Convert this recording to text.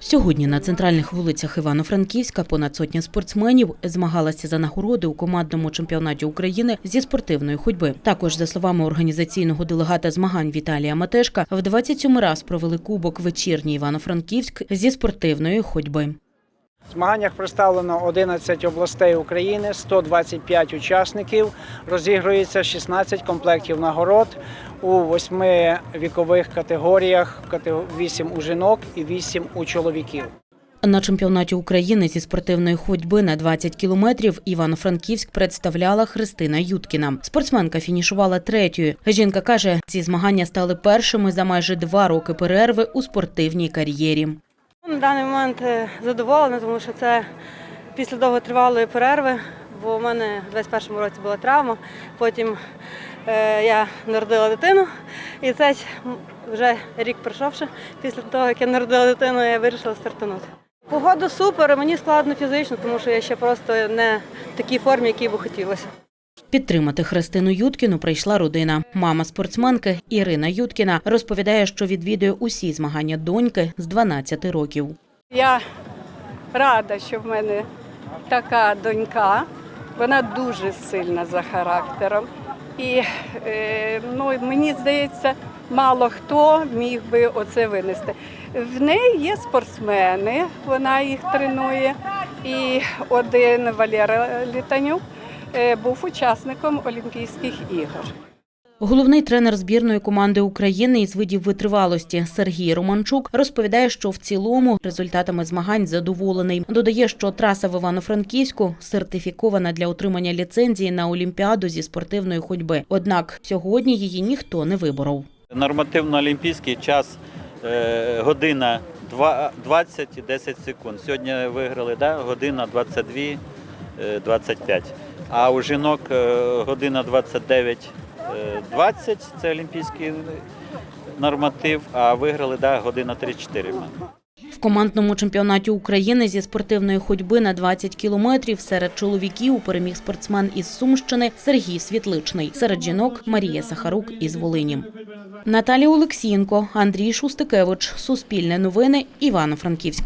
Сьогодні на центральних вулицях Івано-Франківська понад сотня спортсменів змагалася за нагороди у командному чемпіонаті України зі спортивної ходьби. Також, за словами організаційного делегата змагань Віталія Матешка, в 27 раз провели кубок вечірній Івано-Франківськ зі спортивної ходьби. В змаганнях представлено 11 областей України, 125 учасників. Розігрується 16 комплектів нагород у восьми вікових категоріях: 8 у жінок і 8 у чоловіків. На чемпіонаті України зі спортивної ходьби на 20 кілометрів Івано-Франківськ представляла Христина Юткіна. Спортсменка фінішувала третьою. Жінка каже, ці змагання стали першими за майже два роки перерви у спортивній кар'єрі. На даний момент е, задоволена, тому що це після довготривалої перерви, бо в мене в 21-му році була травма. Потім е, я народила дитину, і це вже рік пройшовши. Після того, як я народила дитину, я вирішила стартанути. Погода супер, мені складно фізично, тому що я ще просто не в такій формі, якій би хотілося. Підтримати Христину Юткіну прийшла родина. Мама спортсменки Ірина Юткіна розповідає, що відвідує усі змагання доньки з 12 років. Я рада, що в мене така донька. Вона дуже сильна за характером. І е, ну, мені здається, мало хто міг би оце винести. В неї є спортсмени, вона їх тренує. І один Валера Літанюк був учасником Олімпійських ігор. Головний тренер збірної команди України із видів витривалості Сергій Романчук розповідає, що в цілому результатами змагань задоволений. Додає, що траса в Івано-Франківську сертифікована для отримання ліцензії на Олімпіаду зі спортивної ходьби. Однак сьогодні її ніхто не виборов. Нормативно-олімпійський час е, година 20 і 10 секунд. Сьогодні виграли да, година 22, е, 25. А у жінок е, година 29, е, 20 це олімпійський норматив, а виграли да, година 3-4. в мене. В командному чемпіонаті України зі спортивної ходьби на 20 кілометрів серед чоловіків переміг спортсмен із Сумщини Сергій Світличний. Серед жінок Марія Сахарук із Волині. Наталія Олексієнко, Андрій Шустикевич, Суспільне новини, Івано-Франківськ.